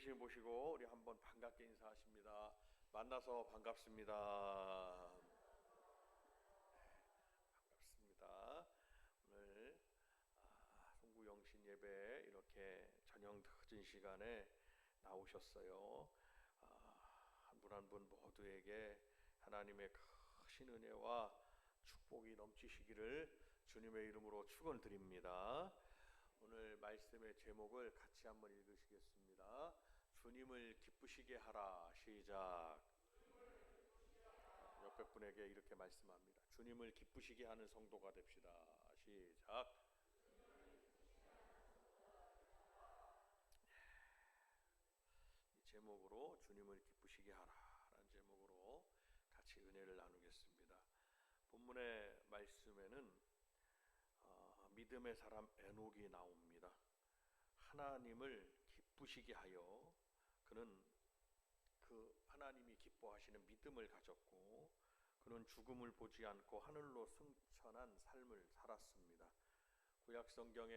계시는 보시고 우리 한번 반갑게 인사하십니다. 만나서 반갑습니다. 네, 반갑습니다. 오늘 아, 송구 영신 예배 이렇게 저녁 늦은 시간에 나오셨어요. 아, 한분 한 분 모두에게 하나님의 크신 은혜와 축복이 넘치시기를 주님의 이름으로 축원드립니다. 오늘 말씀의 제목을 같이 한번 읽으시겠습니다. 주님을 기쁘시게 하라. 시작. 옆에 분에게 이렇게 말씀합니다. 주님을 기쁘시게 하는 성도가 됩시다. 시작. 이 제목으로 주님을 기쁘시게 하라라는 제목으로 같이 은혜를 나누겠습니다. 본문의 말씀에는 어, 믿음의 사람 에녹이 나옵니다. 하나님을 기쁘시게 하여 그는 그 하나님이 기뻐하시는 믿음을 가졌고 그는 죽음을 보지 않고 하늘로 승천한 삶을 살았습니다. 구약 성경에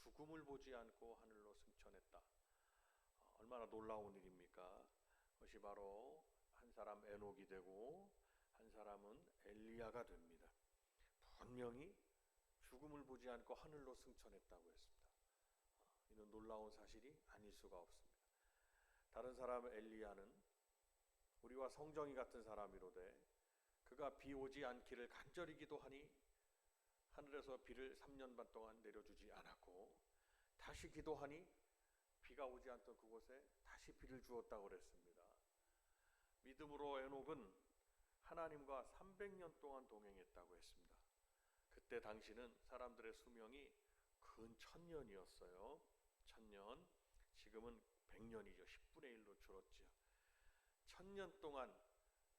죽음을 보지 않고 하늘로 승천했다. 어, 얼마나 놀라운 일입니까? 그것이 바로 한 사람 에녹이 되고 한 사람은 엘리야가 됩니다. 분명히 죽음을 보지 않고 하늘로 승천했다고 했습니다. 어, 이는 놀라운 사실이 아닐 수가 없습니다. 다른 사람 엘리야는 우리와 성정이 같은 사람이로되 그가 비 오지 않기를 간절히 기도하니 하늘에서 비를 3년 반 동안 내려주지 않았고 다시 기도하니 비가 오지 않던 그곳에 다시 비를 주었다고 그랬습니다. 믿음으로 에녹은 하나님과 300년 동안 동행했다고 했습니다. 그때 당시는 사람들의 수명이 근 천년이었어요. 천년. 지금은 100년이죠. 10분의 1로 줄었죠. 천년 동안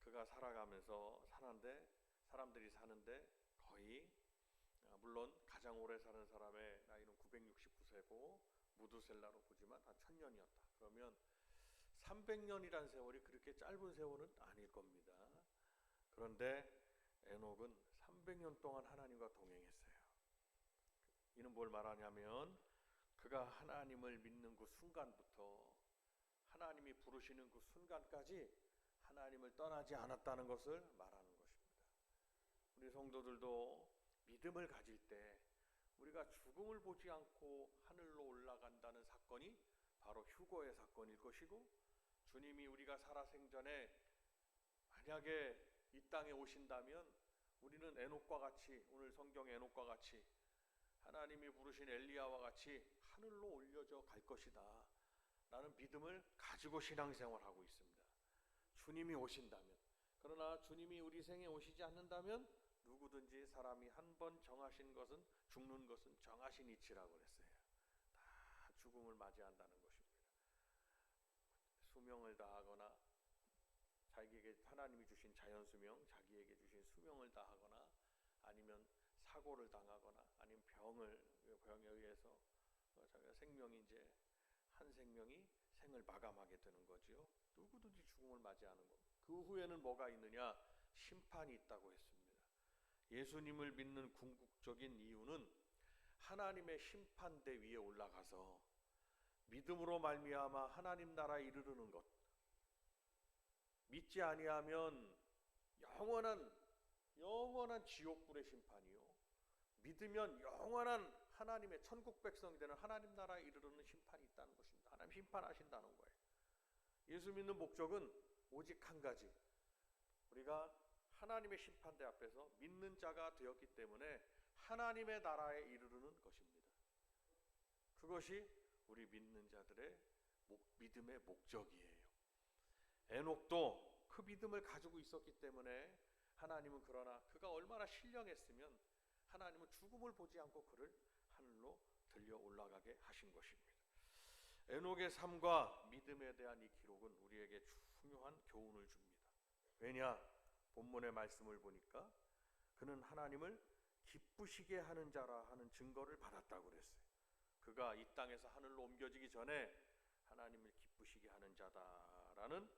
그가 살아가면서 사는데 사람들이 사는데 거의 아, 물론 가장 오래 사는 사람의 나이는 969세고 무두셀라로 보지만 한 천년이었다. 그러면 300년이란 세월이 그렇게 짧은 세월은 아닐 겁니다. 그런데 에녹은 300년 동안 하나님과 동행했어요. 이는 뭘 말하냐면 그가 하나님을 믿는 그 순간부터 하나님이 부르시는 그 순간까지 하나님을 떠나지 않았다는 것을 말하는 것입니다. 우리 성도들도 믿음을 가질 때 우리가 죽음을 보지 않고 하늘로 올라간다는 사건이 바로 휴거의 사건일 것이고 주님이 우리가 살아 생전에 만약에 이 땅에 오신다면 우리는 에녹과 같이 오늘 성경 에녹과 같이 하나님이 부르신 엘리야와 같이 하늘로 올려져 갈 것이다. 라는 믿음을 가지고 신앙생활하고 있습니다. 주님이 오신다면 그러나 주님이 우리 생에 오시지 않는다면 누구든지 사람이 한 번 정하신 것은 죽는 것은 정하신 이치라고 그랬어요. 다 죽음을 맞이한다는 것입니다. 수명을 다하거나 자기에게 하나님이 주신 자연 수명, 자기에게 주신 수명을 다하거나 아니면 사고를 당하거나 병을 병에 의해서 생명이 이제 한 생명이 생을 마감하게 되는 거지요. 누구든지 죽음을 맞이하는 것. 그 후에는 뭐가 있느냐? 심판이 있다고 했습니다. 예수님을 믿는 궁극적인 이유는 하나님의 심판대 위에 올라가서 믿음으로 말미암아 하나님 나라에 이르르는 것. 믿지 아니하면 영원한 영원한 지옥불의 심판이요. 믿으면 영원한 하나님의 천국 백성이 되는 하나님 나라에 이르르는 심판이 있다는 것입니다. 하나님 심판하신다는 거예요. 예수 믿는 목적은 오직 한 가지. 우리가 하나님의 심판대 앞에서 믿는 자가 되었기 때문에 하나님의 나라에 이르르는 것입니다. 그것이 우리 믿는 자들의 목, 믿음의 목적이에요. 에녹도 그 믿음을 가지고 있었기 때문에 하나님은 그러나 그가 얼마나 신령했으면 하나님은 죽음을 보지 않고 그를 하늘로 들려 올라가게 하신 것입니다. 에녹의 삶과 믿음에 대한 이 기록은 우리에게 중요한 교훈을 줍니다. 왜냐? 본문의 말씀을 보니까 그는 하나님을 기쁘시게 하는 자라 하는 증거를 받았다고 그랬어요. 그가 이 땅에서 하늘로 옮겨지기 전에 하나님을 기쁘시게 하는 자다라는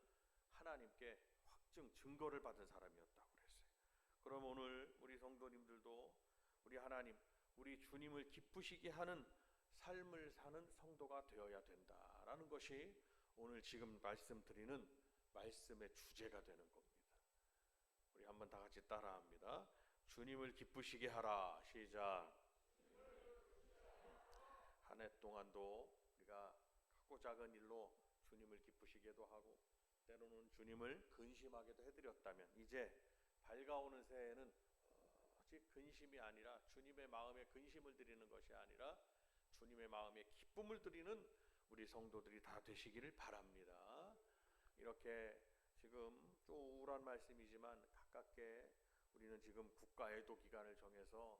하나님께 확증 증거를 받은 사람이었다고 그랬어요. 그럼 오늘 우리 성도님들도 우리 하나님, 우리 주님을 기쁘시게 하는 삶을 사는 성도가 되어야 된다라는 것이 오늘 지금 말씀드리는 말씀의 주제가 되는 겁니다. 우리 한번 다 같이 따라합니다. 주님을 기쁘시게 하라. 시작. 한 해 동안도 우리가 크고 작은 일로 주님을 기쁘시게도 하고 때로는 주님을 근심하게도 해드렸다면 이제 밝아오는 새해에는 오직 근심이 아니라 주님의 마음에 근심을 드리는 것이 아니라 주님의 마음에 기쁨을 드리는 우리 성도들이 다 되시기를 바랍니다. 이렇게 지금 좀 우울한 말씀이지만 가깝게 우리는 지금 국가 애도 기간을 정해서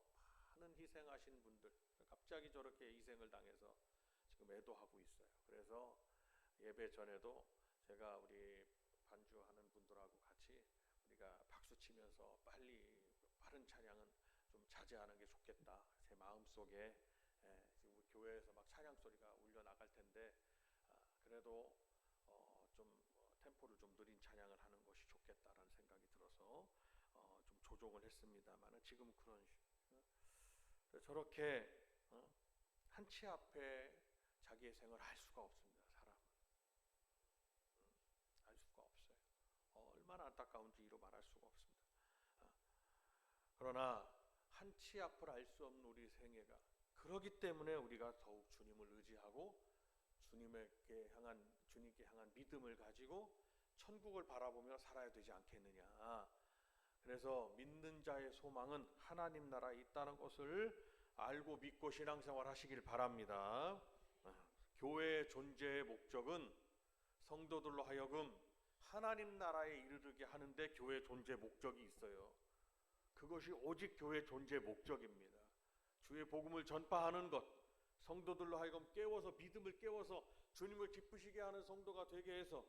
많은 희생하신 분들 갑자기 저렇게 희생을 당해서 지금 애도하고 있어요. 그래서 예배 전에도 제가 우리 반주하는 분들하고 같이 우리가 박수 치면서 빨리 빠른 찬양은 좀 자제하는 게 좋겠다. 제 마음 속에 예, 교회에서 막 찬양 소리가 울려 나갈 텐데 아, 그래도 어, 좀 어, 템포를 좀 느린 찬양을 하는 것이 좋겠다라는 생각이 들어서 어, 좀 조정을 했습니다만은 지금 그런 시- 어, 저렇게 어, 한치 앞에 자기의 생을 할 수가 없습니다. 사람은 음, 알 수가 없어요. 어, 얼마나 안타까운지 말할 수가 없습니다. 아, 그러나 한 치 앞을 알 수 없는 우리 생애가 그러기 때문에 우리가 더욱 주님을 의지하고 주님에게 향한 주님께 향한 믿음을 가지고 천국을 바라보며 살아야 되지 않겠느냐. 그래서 믿는 자의 소망은 하나님 나라에 있다는 것을 알고 믿고 신앙생활 하시길 바랍니다. 아, 교회의 존재의 목적은 성도들로 하여금 하나님 나라에 이르르게 하는데 교회 존재 목적이 있어요. 그것이 오직 교회 존재 목적입니다. 주의 복음을 전파하는 것, 성도들로 하여금 깨워서 믿음을 깨워서 주님을 기쁘시게 하는 성도가 되게 해서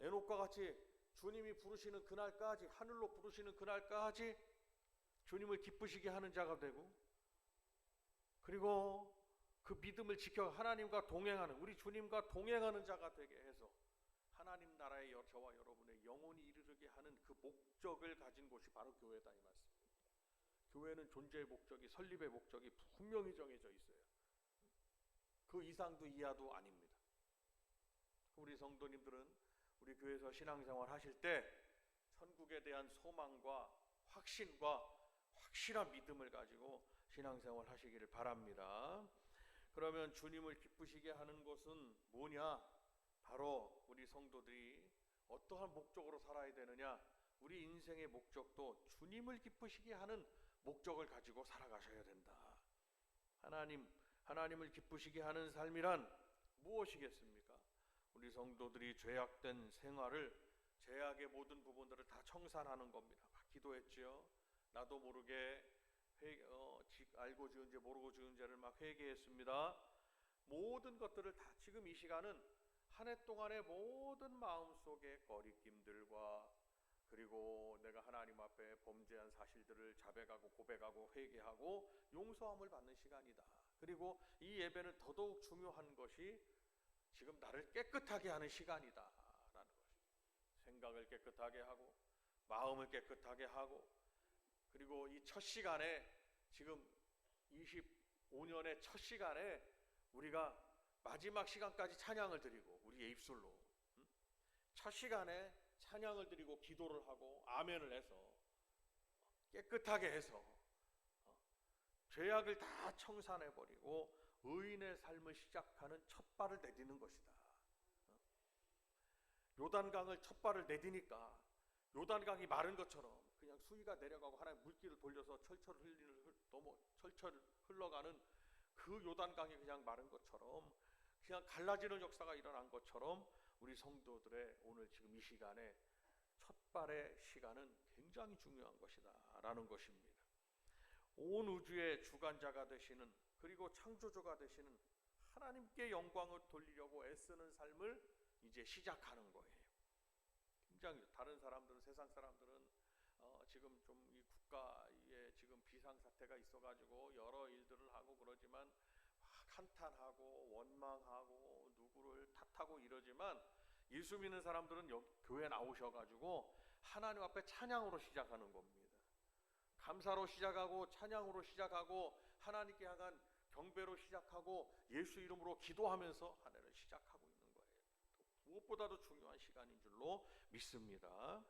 에녹과 같이 주님이 부르시는 그날까지 하늘로 부르시는 그날까지 주님을 기쁘시게 하는 자가 되고 그리고 그 믿음을 지켜 하나님과 동행하는 우리 주님과 동행하는 자가 되게 해서 하나님 나라의 여- 저와 여러분의 영혼이 이르르게 하는 그 목적을 가진 곳이 바로 교회다 이 말씀입니다. 교회는 존재의 목적이 설립의 목적이 분명히 정해져 있어요. 그 이상도 이하도 아닙니다. 우리 성도님들은 우리 교회에서 신앙생활 하실 때 천국에 대한 소망과 확신과 확실한 믿음을 가지고 신앙생활 하시기를 바랍니다. 그러면 주님을 기쁘시게 하는 것은 뭐냐? 바로 우리 성도들이 어떠한 목적으로 살아야 되느냐? 우리 인생의 목적도 주님을 기쁘시게 하는 목적을 가지고 살아가셔야 된다. 하나님, 하나님을 기쁘시게 하는 삶이란 무엇이겠습니까? 우리 성도들이 죄악된 생활을 죄악의 모든 부분들을 다 청산하는 겁니다. 막 기도했지요. 나도 모르게 회, 어, 지- 알고 지은 죄 모르고 지은 죄를 막 회개했습니다. 모든 것들을 다 지금 이 시간은 한 해 동안의 모든 마음 속의 거리낌들과 그리고 내가 하나님 앞에 범죄한 사실들을 자백하고 고백하고 회개하고 용서함을 받는 시간이다. 그리고 이 예배는 더더욱 중요한 것이 지금 나를 깨끗하게 하는 시간이다라는 것이 생각을 깨끗하게 하고 마음을 깨끗하게 하고 그리고 이 첫 시간에 지금 25년의 첫 시간에 우리가 마지막 시간까지 찬양을 드리고 우리의 입술로 음? 첫 시간에 찬양을 드리고 기도를 하고 아멘을 해서 깨끗하게 해서 어, 죄악을 다 청산해 버리고 의인의 삶을 시작하는 첫 발을 내디는 것이다. 어? 요단강을 첫 발을 내디니까 요단강이 마른 것처럼 그냥 수위가 내려가고 하나의 물길을 돌려서 철철 흘리는 흘- 넘어 철철 흘러가는 그 요단강이 그냥 마른 것처럼 그냥 갈라지는 역사가 일어난 것처럼 우리 성도들의 오늘 지금 이 시간에 첫 발의 시간은 굉장히 중요한 것이다라는 것입니다. 온 우주의 주관자가 되시는 그리고 창조주가 되시는 하나님께 영광을 돌리려고 애쓰는 삶을 이제 시작하는 거예요. 굉장히 다른 사람들은 세상 사람들은 어, 지금 좀 이 국가에 지금 비상 사태가 있어가지고 여러 일들을 하고 그러지만 막 한탄하고 원망하고 누구를 탓하고 이러지만 예수 믿는 사람들은 여, 교회 나오셔가지고 하나님 앞에 찬양으로 시작하는 겁니다. 감사로 시작하고 찬양으로 시작하고 하나님께 향한 경배로 시작하고 예수 이름으로 기도하면서 한 해를 시작하고 있는 거예요. 무엇보다도 중요한 시간인 줄로 믿습니다.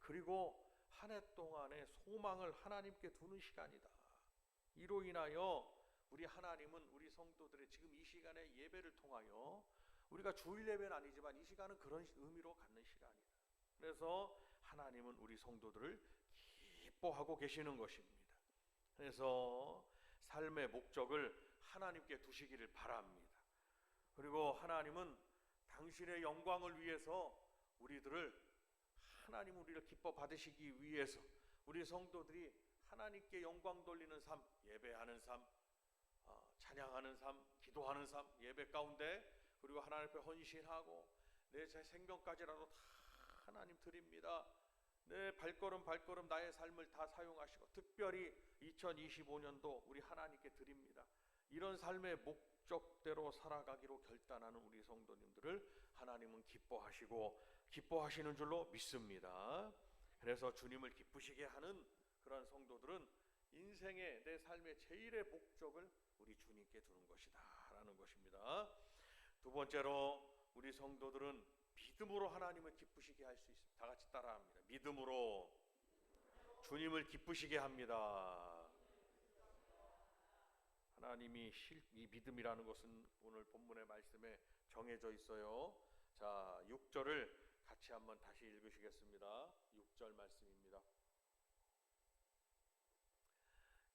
그리고 한 해 동안의 소망을 하나님께 두는 시간이다. 이로 인하여 우리 하나님은 우리 성도들의 지금 이 시간에 예배를 통하여 우리가 주일 예배는 아니지만 이 시간은 그런 의미로 갖는 시간이다. 그래서 하나님은 우리 성도들을 기뻐하고 계시는 것입니다. 그래서 삶의 목적을 하나님께 두시기를 바랍니다. 그리고 하나님은 당신의 영광을 위해서 우리들을 하나님 우리를 기뻐 받으시기 위해서 우리 성도들이 하나님께 영광 돌리는 삶, 예배하는 삶, 어, 찬양하는 삶, 기도하는 삶, 예배 가운데 그리고 하나님 앞에 헌신하고 내 제 생명까지라도 다 하나님 드립니다. 내 발걸음 발걸음 나의 삶을 다 사용하시고 특별히 2025년도 우리 하나님께 드립니다. 이런 삶의 목적대로 살아가기로 결단하는 우리 성도님들을 하나님은 기뻐하시고 기뻐하시는 줄로 믿습니다. 그래서 주님을 기쁘시게 하는 그런 성도들은 인생의 내 삶의 제일의 목적을 우리 주님께 두는 것이다라는 것입니다. 두 번째로 우리 성도들은 믿음으로 하나님을 기쁘시게 할 수 있습니다. 다 같이 따라합니다. 믿음으로 주님을 기쁘시게 합니다. 하나님이 실, 이 믿음이라는 것은 오늘 본문의 말씀에 정해져 있어요. 자, 6절을 같이 한번 다시 읽으시겠습니다. 6절 말씀입니다.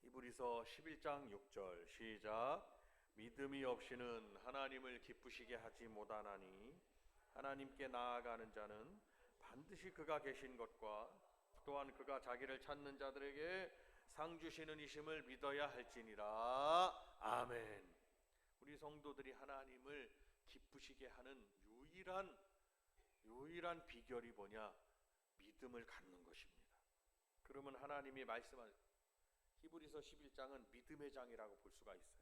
이브리서 11장 6절 시작 믿음이 없이는 하나님을 기쁘시게 하지 못하나니 하나님께 나아가는 자는 반드시 그가 계신 것과 또한 그가 자기를 찾는 자들에게 상 주시는 이심을 믿어야 할지니라 아멘. 우리 성도들이 하나님을 기쁘시게 하는 유일한 유일한 비결이 뭐냐? 믿음을 갖는 것입니다. 그러면 하나님이 말씀한 히브리서 11장은 믿음의 장이라고 볼 수가 있어요.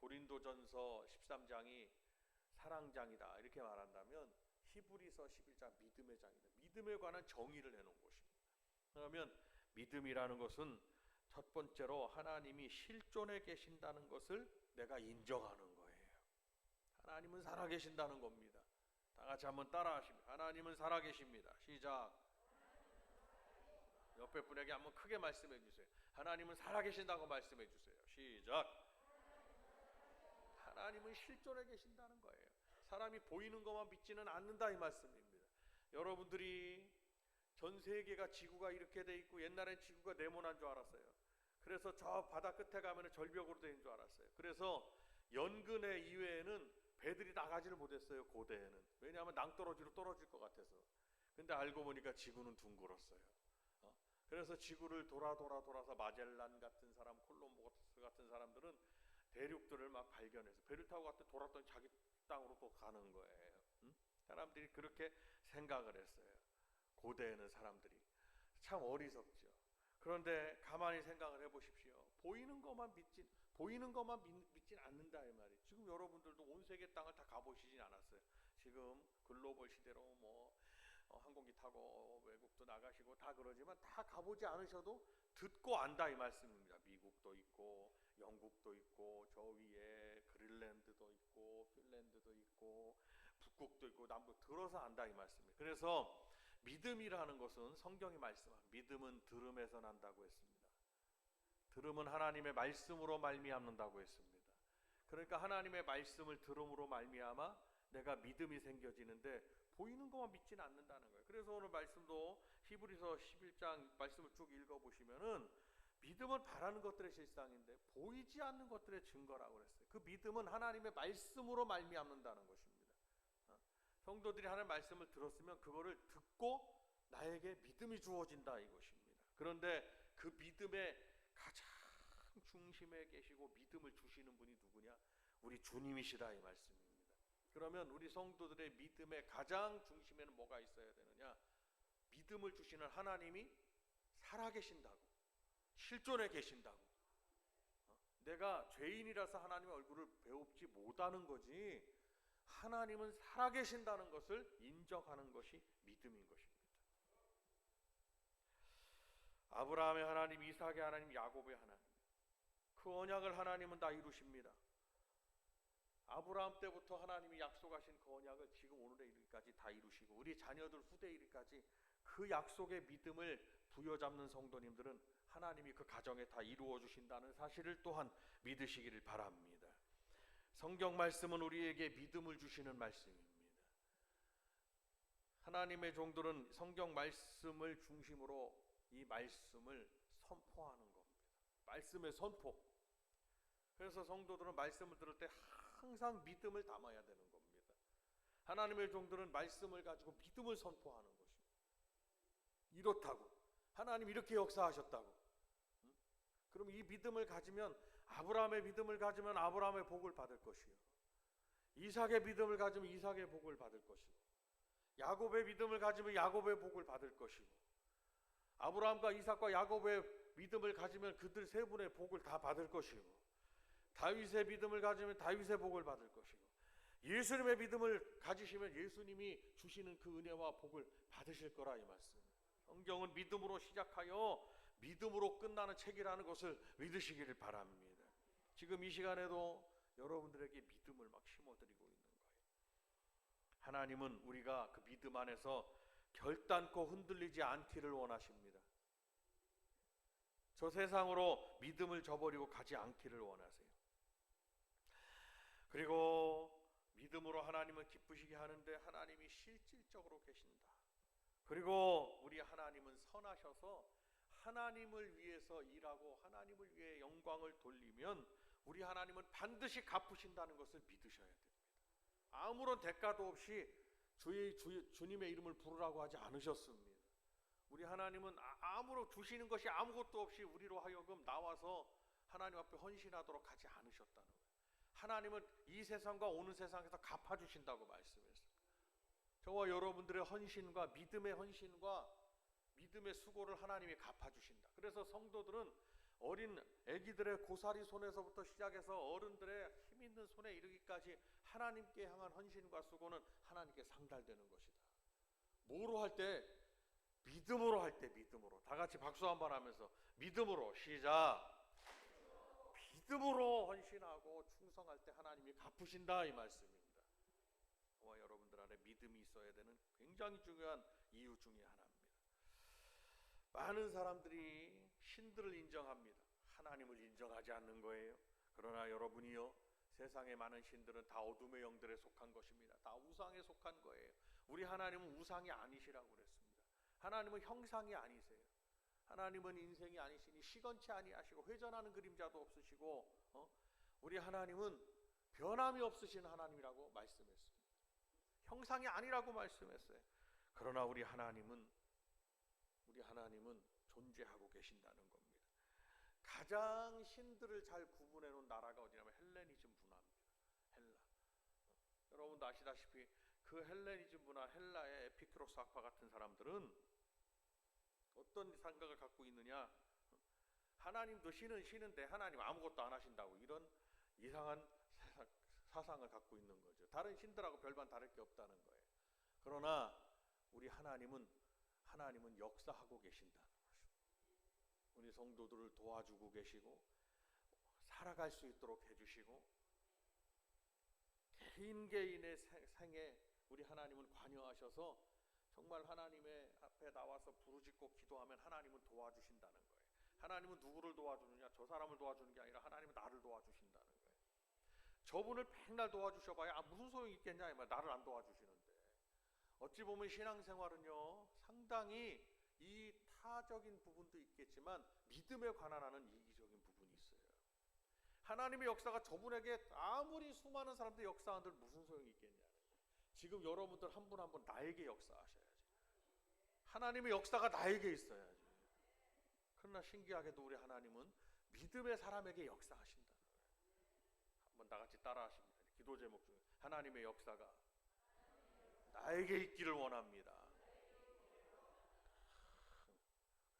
고린도전서 13장이 사랑장이다 이렇게 말한다면 히브리서 11장 믿음의 장이다. 믿음에 관한 정의를 내놓은 것입니다. 그러면 믿음이라는 것은 첫 번째로 하나님이 실존해 계신다는 것을 내가 인정하는 거예요. 하나님은 살아 계신다는 겁니다. 다 같이 한번 따라하십니다. 하나님은 살아 계십니다. 시작. 옆에 분에게 한번 크게 말씀해 주세요. 하나님은 살아 계신다고 말씀해 주세요. 시작. 하나님은 실존해 계신다는 거예요. 사람이 보이는 것만 믿지는 않는다 이 말씀입니다. 여러분들이 전 세계가 지구가 이렇게 돼 있고 옛날엔 지구가 네모난 줄 알았어요. 그래서 저 바다 끝에 가면 절벽으로 된 줄 알았어요. 그래서 연근해 이외에는 배들이 나가지를 못했어요. 고대에는 왜냐하면 낭떠러지로 떨어질 것 같아서. 근데 알고 보니까 지구는 둥글었어요. 어? 그래서 지구를 돌아 돌아 돌아서 마젤란 같은 사람, 콜롬보스 같은 사람들은 대륙들을 막 발견해서 배를 타고 갔다 돌았더니 자기 땅으로 또 가는 거예요. 응? 사람들이 그렇게 생각을 했어요. 고대에는 사람들이 참 어리석죠. 그런데 가만히 생각을 해보십시오. 보이는 것만 믿진 보이는 것만 믿, 믿진 않는다 이 말이에요. 지금 여러분들도 온 세계 땅을 다 가보시진 않았어요. 지금 글로벌 시대로 뭐 어, 항공기 타고 외국도 나가시고 다 그러지만 다 가보지 않으셔도 듣고 안다 이 말씀입니다. 미국도 있고 영국도 있고 저 위에 그린랜드도 있고 핀란드도 있고 북극도 있고 남북 들어서 안다 이 말씀입니다. 그래서 믿음이라는 것은 성경이 말씀한 믿음은 들음에서 난다고 했습니다. 들음은 하나님의 말씀으로 말미암는다고 했습니다. 그러니까 하나님의 말씀을 들음으로 말미암아 내가 믿음이 생겨지는데 보이는 것만 믿지는 않는다는 거예요. 그래서 오늘 말씀도 히브리서 11장 말씀을 쭉 읽어 보시면은 믿음은 바라는 것들의 실상인데 보이지 않는 것들의 증거라고 그랬어요. 그 믿음은 하나님의 말씀으로 말미암는다는 것입니다. 어? 성도들이 하나님의 말씀을 들었으면 그거를 듣고 나에게 믿음이 주어진다 이것입니다. 그런데 그 믿음의 가장 중심에 계시고 믿음을 주시는 분이 누구냐? 우리 주님이시다 이 말씀입니다. 그러면 우리 성도들의 믿음의 가장 중심에는 뭐가 있어야 되느냐? 믿음을 주시는 하나님이 살아계신다고, 실존해 계신다고. 어? 내가 죄인이라서 하나님의 얼굴을 배웁지 못하는 거지. 하나님은 살아계신다는 것을 인정하는 것이 믿음인 것입니다. 아브라함의 하나님, 이삭의 하나님, 야곱의 하나님. 그 언약을 하나님은 다 이루십니다. 아브라함 때부터 하나님이 약속하신 그 언약을 지금 오늘에 이르기까지 다 이루시고 우리 자녀들 후대 이르기까지 그 약속의 믿음을 부여잡는 성도님들은 하나님이 그 가정에 다 이루어 주신다는 사실을 또한 믿으시기를 바랍니다. 성경 말씀은 우리에게 믿음을 주시는 말씀입니다. 하나님의 종들은 성경 말씀을 중심으로 이 말씀을 선포하는 겁니다. 말씀의 선포. 그래서 성도들은 말씀을 들을 때 항상 믿음을 담아야 되는 겁니다. 하나님의 종들은 말씀을 가지고 믿음을 선포하는 것입니다. 이렇다고 하나님 이렇게 역사하셨다고. 응? 그럼 이 믿음을 가지면 아브라함의 믿음을 가지면 아브라함의 복을 받을 것이요. 이삭의 믿음을 가지면 이삭의 복을 받을 것이고 야곱의 믿음을 가지면 야곱의 복을 받을 것이고 아브라함과 이삭과 야곱의 믿음을 가지면 그들 세 분의 복을 다 받을 것이고 다윗의 믿음을 가지면 다윗의 복을 받을 것이고 예수님의 믿음을 가지시면 예수님이 주시는 그 은혜와 복을 받으실 거라 이 말씀. 성경은 믿음으로 시작하여 믿음으로 끝나는 책이라는 것을 믿으시기를 바랍니다. 지금 이 시간에도 여러분들에게 믿음을 막 심어드리고 있는 거예요. 하나님은 우리가 그 믿음 안에서 결단코 흔들리지 않기를 원하십니다. 저 세상으로 믿음을 저버리고 가지 않기를 원하세요. 그리고 믿음으로 하나님을 기쁘시게 하는데 하나님이 실질적으로 계신다. 그리고 우리 하나님은 선하셔서 하나님을 위해서 일하고 하나님을 위해 영광을 돌리면 우리 하나님은 반드시 갚으신다는 것을 믿으셔야 됩니다. 아무런 대가도 없이 주의, 주, 주님의 이름을 부르라고 하지 않으셨습니다. 우리 하나님은 아- 아무로 주시는 것이 아무것도 없이 우리로 하여금 나와서 하나님 앞에 헌신하도록 하지 않으셨다는 거예요. 하나님은 이 세상과 오는 세상에서 갚아주신다고 말씀했어요. 저와 여러분들의 헌신과 믿음의 헌신과 믿음의 수고를 하나님이 갚아주신다. 그래서 성도들은 어린 아기들의 고사리 손에서부터 시작해서 어른들의 힘 있는 손에 이르기까지 하나님께 향한 헌신과 수고는 하나님께 상달되는 것이다. 뭐로 할 때? 믿음으로 할 때 믿음으로. 다 같이 박수 한번 하면서 믿음으로 시작. 믿음으로 헌신하고 충성할 때 하나님이 갚으신다 이 말씀입니다. 여러분들 안에 믿음이 있어야 되는 굉장히 중요한 이유 중에 하나입니다. 많은 사람들이 신들을 인정합니다. 하나님을 인정하지 않는 거예요. 그러나 여러분이요. 세상의 많은 신들은 다 어둠의 영들에 속한 것입니다. 다 우상에 속한 거예요. 우리 하나님은 우상이 아니시라고 그랬습니다. 하나님은 형상이 아니세요. 하나님은 인생이 아니시니 시건치 아니하시고 회전하는 그림자도 없으시고 어? 우리 하나님은 변함이 없으신 하나님이라고 말씀했습니다. 형상이 아니라고 말씀했어요. 그러나 우리 하나님은 우리 하나님은 존재하고 계신다는 겁니다. 가장 신들을 잘 구분해 놓은 나라가 어디냐면 헬레니즘 문화입니다. 헬라. 여러분도 아시다시피 그 헬레니즘 문화, 헬라의 에피크로스 학파 같은 사람들은 어떤 생각을 갖고 있느냐? 하나님도 신은 신인데 하나님 아무것도 안 하신다고 이런 이상한 사상을 갖고 있는 거죠. 다른 신들하고 별반 다를 게 없다는 거예요. 그러나 우리 하나님은 하나님은 역사하고 계신다는 것입니다. 우리 성도들을 도와주고 계시고 살아갈 수 있도록 해주시고 개인 개인의 생- 생에 우리 하나님은 관여하셔서 정말 하나님의 앞에 나와서 부르짖고 기도하면 하나님은 도와주신다는 거예요. 하나님은 누구를 도와주느냐? 저 사람을 도와주는 게 아니라 하나님은 나를 도와주신다는 거예요. 저분을 맨날 도와주셔봐야 아, 무슨 소용이 있겠냐? 나를 안 도와주시는데. 어찌 보면 신앙생활은요 상당히 이 타적인 부분도 있겠지만 믿음에 관한 하는 이기적인 부분이 있어요. 하나님의 역사가 저분에게 아무리 수많은 사람들 역사한들 무슨 소용이 있겠냐? 지금 여러분들 한 분 한 분 나에게 역사하셔야지. 하나님의 역사가 나에게 있어야지. 그러나 신기하게도 우리 하나님은 믿음의 사람에게 역사하신다는 거예요. 한번 다 같이 따라하십니다. 기도 제목 중에 하나님의 역사가 나에게 있기를 원합니다.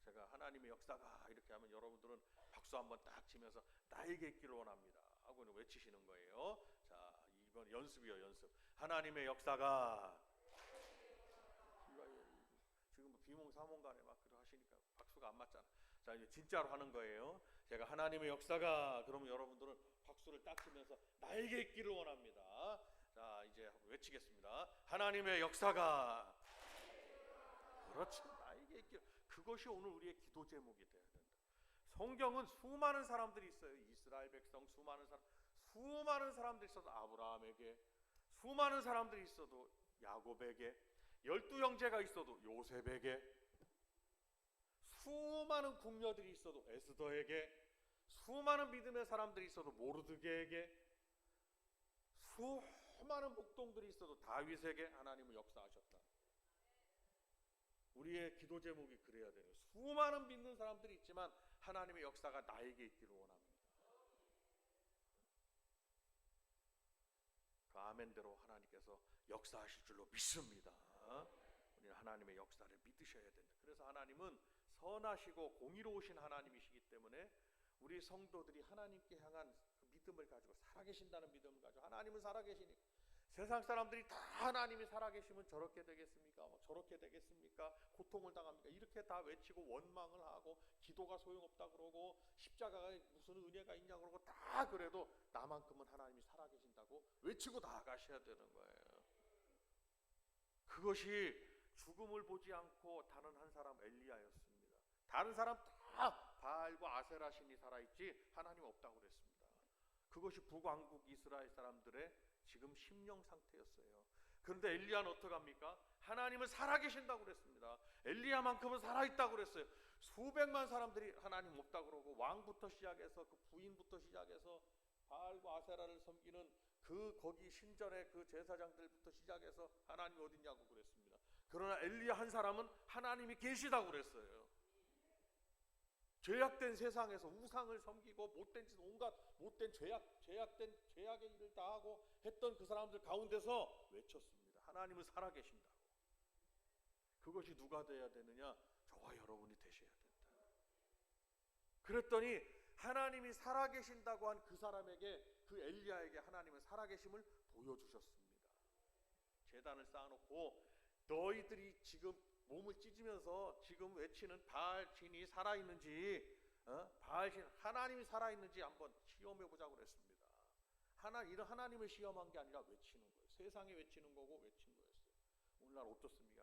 제가 하나님의 역사가 이렇게 하면 여러분들은 박수 한번 딱 치면서 나에게 있기를 원합니다. 하고는 외치시는 거예요. 자, 이번 연습이요, 연습. 하나님의 역사가 지금 뭐 비몽사몽간에 막 그러 하시니까 박수가 안 맞잖아. 자, 이제 진짜로 하는 거예요. 제가 하나님의 역사가 그러면 여러분들은 박수 박수를 딱 치면서 나에게 있기를 원합니다. 자, 이제 외치겠습니다. 하나님의 역사가 있기 그것이 오늘 우리의 기도 제목이 돼야 된다. 성경은 수많은 사람들이 있어요. 이스라엘 백성 수많은 사람 수많은 사람들이 있어도 아브라함에게 수많은 사람들이 있어도 야곱에게 열두 형제가 있어도 요셉에게 수많은 궁녀들이 있어도 에스더에게 수많은 믿음의 사람들이 있어도 모르드게에게 수많은 목동들이 있어도 다윗에게 하나님은 역사하셨다. 우리의 기도 제목이 그래야 돼요. 수많은 믿는 사람들이 있지만 하나님의 역사가 나에게 있기를 원합니다. 그 아멘대로 하나님께서 역사하실 줄로 믿습니다. 우리는 하나님의 역사를 믿으셔야 된다. 그래서 하나님은 선하시고 공의로우신 하나님이시기 때문에 우리 성도들이 하나님께 향한 그 믿음을 가지고 살아계신다는 믿음을 가지고 하나님은 살아계시니까 세상 사람들이 다 하나님이 살아계시면 저렇게 되겠습니까? 뭐 저렇게 되겠습니까? 고통을 당합니까? 이렇게 다 외치고 원망을 하고 기도가 소용없다 그러고 십자가가 무슨 은혜가 있냐 그러고 다 그래도 나만큼은 하나님이 살아계신다고 외치고 나아가셔야 되는 거예요. 그것이 죽음을 보지 않고 다른 한 사람 엘리야였습니다. 다른 사람 다 바알과 아세라 신이 살아있지 하나님 없다고 그랬습니다. 그것이 북왕국 이스라엘 사람들의 지금 심령 상태였어요. 그런데 엘리야는 어떡합니까? 하나님은 살아계신다고 그랬습니다. 엘리야만큼은 살아있다고 그랬어요. 수백만 사람들이 하나님 없다고 그러고 왕부터 시작해서 그 부인부터 시작해서 바알과 아세라를 섬기는 그 거기 신전의 그 제사장들부터 시작해서 하나님이 어딨냐고 그랬습니다. 그러나 엘리야 한 사람은 하나님이 계시다고 그랬어요. 죄악된 세상에서 우상을 섬기고 못된 짓 온갖 못된 죄악 죄악된 죄악의 일을 다 하고 했던 그 사람들 가운데서 외쳤습니다. 하나님은 살아 계신다고. 그것이 누가 돼야 되느냐? 저와 여러분이 되셔야 된다. 그랬더니 하나님이 살아 계신다고 한 그 사람에게 그 엘리야에게 하나님은 살아 계심을 보여주셨습니다. 재단을 쌓아놓고 너희들이 지금 몸을 찢으면서 지금 외치는 바알 신이 살아 있는지 어? 바알 신 하나님이 살아 있는지 한번 시험해 보자고 그랬습니다. 하나 이런 하나님을 시험한 게 아니라 외치는 거예요. 세상에 외치는 거고 외친 거였어요. 오늘날 어떻습니까?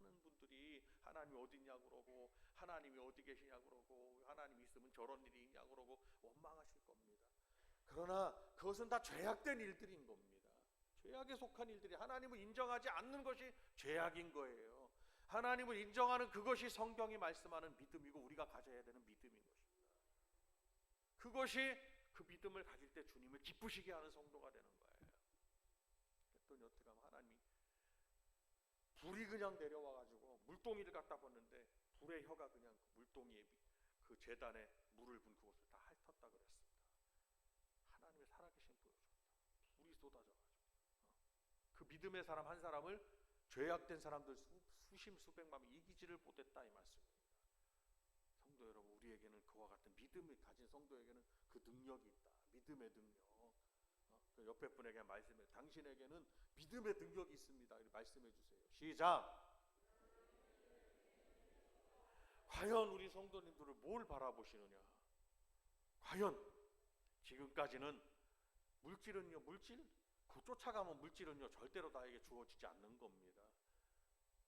많은 분들이 하나님이 어디냐 그러고 하나님이 어디 계시냐 그러고 하나님 있으면 저런 일이 있냐 그러고 원망하실 겁니다. 그러나 그것은 다 죄악된 일들인 겁니다. 죄악에 속한 일들이 하나님을 인정하지 않는 것이 죄악인 거예요. 하나님을 인정하는 그것이 성경이 말씀하는 믿음이고 우리가 가져야 되는 믿음인 것입니다. 그것이 그 믿음을 가질 때 주님을 기쁘시게 하는 성도가 되는 거예요. 그랬더니 어떻게 하면 하나님이 불이 그냥 내려와 가지고 물동이를 갖다 붓는데 불의 혀가 그냥 그 물동이에 그 재단에 물을 분 그곳을 다 핥았다 그랬습니다. 하나님의 살아계신 보여줬다. 불이 쏟아져 가지고 그 믿음의 사람 한 사람을 죄악된 사람들 수, 수심 수백만 명 이기지를 못했다 이 말씀입니다. 성도 여러분 우리에게는 그와 같은 믿음을 가진 성도에게는 그 능력이 있다. 믿음의 능력. 어? 그 옆에 분에게 말씀해. 당신에게는 믿음의 능력이 있습니다. 말씀해 주세요. 시작. 과연 우리 성도님들을 뭘 바라보시느냐? 과연 지금까지는 물질은요, 물질 그 쫓아가면 물질은요 절대로 나에게 주어지지 않는 겁니다.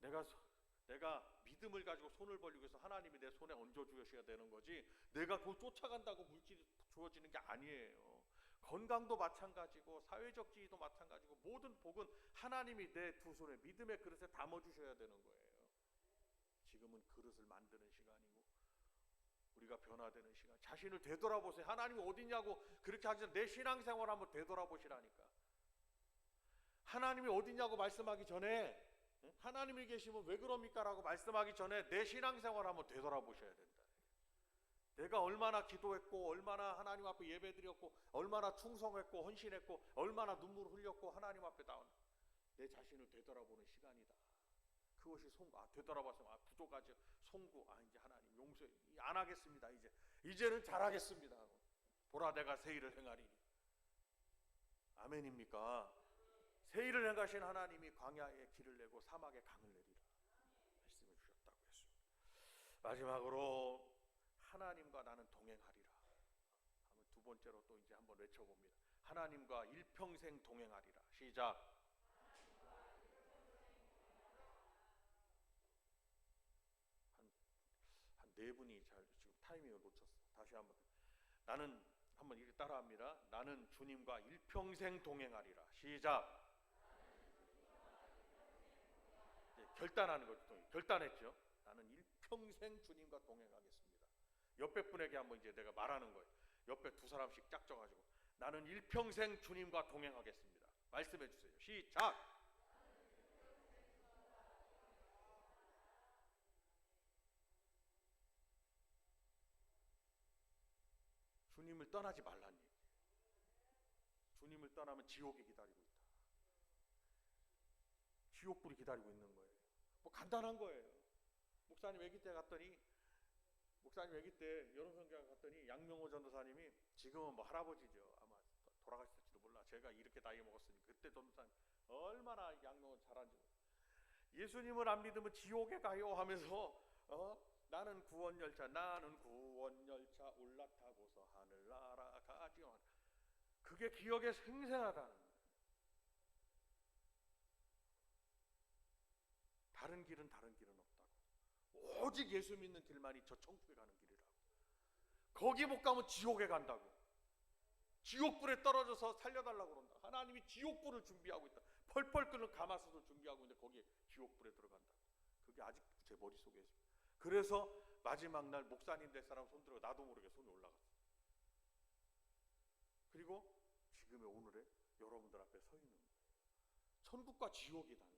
내가 소- 내가 믿음을 가지고 손을 벌리고 해서 하나님이 내 손에 얹어 주셔야 되는 거지. 내가 그걸 쫓아간다고 물질이 주어지는 게 아니에요. 건강도 마찬가지고 사회적 지위도 마찬가지고 모든 복은 하나님이 내 두 손에 믿음의 그릇에 담아 주셔야 되는 거예요. 지금은 그릇을 만드는 시간이고 우리가 변화되는 시간. 자신을 되돌아보세요. 하나님이 어디냐고 그렇게 하지 내 신앙생활 한번 되돌아보시라니까. 하나님이 어디냐고 말씀하기 전에 응? 하나님이 계시면 왜 그럽니까 라고 말씀하기 전에 내 신앙생활 한번 되돌아보셔야 된다. 내가 얼마나 기도했고 얼마나 하나님 앞에 예배 드렸고 얼마나 충성했고 헌신했고 얼마나 눈물 흘렸고 하나님 앞에 나온 내 자신을 되돌아보는 시간이다. 그것이 송구. 아 되돌아봐서 아 부족하죠. 송구. 아 이제 하나님 용서해 안 하겠습니다. 이제 이제는 잘하겠습니다. 보라 내가 새 일을 행하리니. 아멘입니까? 새 일을 행하신 하나님이 광야에 길을 내고 사막에 강을 내리라 말씀해 주셨다고 했습니다. 마지막으로 하나님과 나는 동행하리라. 한번 두 번째로 또 이제 한번 외쳐봅니다. 하나님과 일평생 동행하리라. 시작. 한한네 분이 잘 지금 타이밍을 놓쳤어. 다시 한번. 나는 한번 이렇게 따라합니다. 나는 주님과 일평생 동행하리라. 시작. 예, 결단하는 거죠. 또. 결단했죠. 나는 일평생 주님과 동행하겠습니다. 옆에 분에게 한번 이제 내가 말하는 거예요. 옆에 두 사람씩 짝져 가지고 나는 일평생 주님과 동행하겠습니다. 말씀해 주세요. 시작. 주님을 떠나지 말란 얘기. 주님을 떠나면 지옥이 기다리고 있다. 지옥불이 기다리고 있는 거예요. 뭐 간단한 거예요. 목사님 아기 때 갔더니 목사님 아기 때 여름성경 갔더니 양명호 전도사님이 지금은 뭐 할아버지죠. 아마 돌아가셨을지도 몰라. 제가 이렇게 나이 먹었으니 그때 전도사님 얼마나 양명호 잘한지. 예수님을 안 믿으면 지옥에 가요 하면서 어? 나는 구원 열차 나는 구원 열차 올라타고서 하늘 날아가지요. 그게 기억에 생생하다는 거예요. 다른 길은 다른 길은 없다고. 오직 예수 믿는 길만이 저 천국에 가는 길이라고. 거기 못 가면 지옥에 간다고. 지옥불에 떨어져서 살려달라고 그런다. 하나님이 지옥불을 준비하고 있다. 펄펄 끓는 가마솥을 준비하고 있는데 거기에 지옥불에 들어간다. 그게 아직 제 머릿속에 있습니다. 그래서 마지막 날 목사님 될 사람 손 들어 나도 모르게 손이 올라갔어. 그리고 지금의 오늘의 여러분들 앞에 서 있는 거예요. 천국과 지옥이다.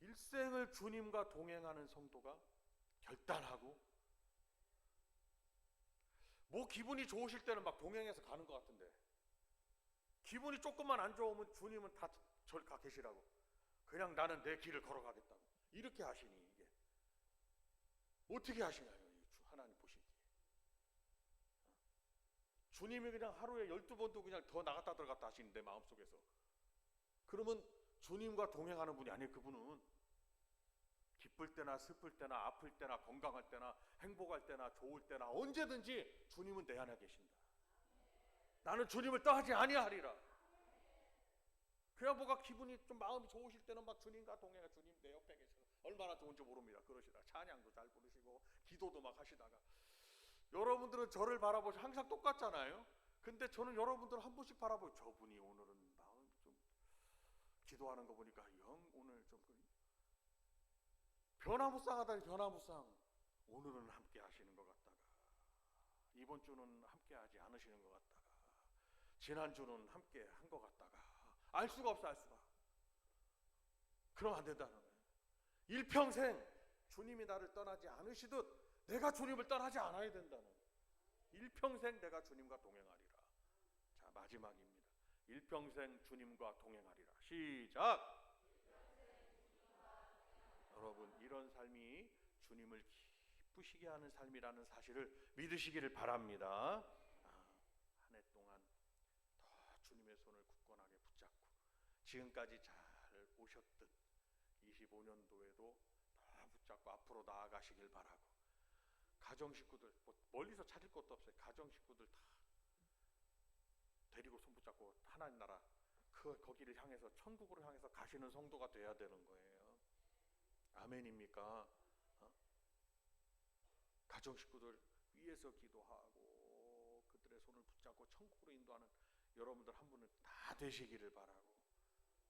일생을 주님과 동행하는 성도가 결단하고 뭐 기분이 좋으실 때는 막 동행해서 가는 것 같은데 기분이 조금만 안 좋으면 주님은 다 절 가 계시라고 그냥 나는 내 길을 걸어가겠다고 이렇게 하시니 이게. 어떻게 주- 하나님 보시기에. 주님이 그냥 하루에 열두 번도 그냥 더 나갔다 들어갔다 하시는데 마음속에서. 그러면 주님과 동행하는 분이 아니에요 그분은. 기쁠 때나 슬플 때나 아플 때나 건강할 때나 행복할 때나 좋을 때나 언제든지 주님은 내 안에 계신다. 나는 주님을 떠나지 아니하리라. 그냥 뭐가 기분이 좀 마음이 좋으실 때는 막 주님과 동행해 주님 내 옆에 계셔서 얼마나 좋은지 모릅니다. 그러시다. 찬양도 잘 부르시고 기도도 막 하시다가. 여러분들은 저를 바라보시 항상 똑같잖아요. 근데 저는 여러분들 한 분씩 바라보고 저분이 좀 기도하는 거 보니까 영 오늘 좀 그- 변화무쌍하다 변화무쌍. 오늘은 함께 하시는 것 같다가 이번 주는 함께 하지 않으시는 것 같다가 지난 주는 함께 한 것 같다가 알 수가 없어 알 수가. 그럼 안 된다는 거예요. 일평생 주님이 나를 떠나지 않으시듯 내가 주님을 떠나지 않아야 된다는. 일평생 내가 주님과 동행하리라. 자 마지막입니다. 일평생 주님과 동행하리라 시작 여러분 이런 삶이 주님을 기쁘시게 하는 삶이라는 사실을 믿으시기를 바랍니다. 아, 한해 동안 더 주님의 손을 굳건하게 붙잡고 지금까지 잘 오셨듯 25년도에도 더 붙잡고 앞으로 나아가시길 바라고 가정 식구들 뭐 멀리서 찾을 것도 없어요. 가정 식구들 다 데리고 손 붙잡고 하나님 나라 그 거기를 향해서 천국으로 향해서 가시는 성도가 돼야 되는 거예요. 아멘입니까? 어? 가정 식구들 위에서 기도하고 그들의 손을 붙잡고 천국으로 인도하는 여러분들 한 분은 다 되시기를 바라고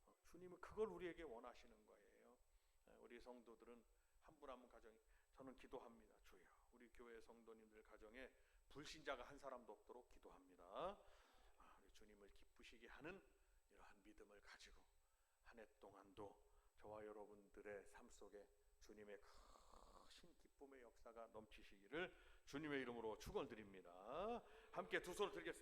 어, 주님은 그걸 우리에게 원하시는 거예요. 어, 우리 성도들은 한 분 한 분 가정이 저는 기도합니다. 주여 우리 교회 성도님들 가정에 불신자가 한 사람도 없도록 기도합니다. 아, 우리 주님을 기쁘시게 하는 믿음을 가지고 한 해 동안도 저와 여러분들의 삶 속에 주님의 크신 기쁨의 역사가 넘치시기를 주님의 이름으로 축원드립니다. 함께 두 손을 들겠습니다.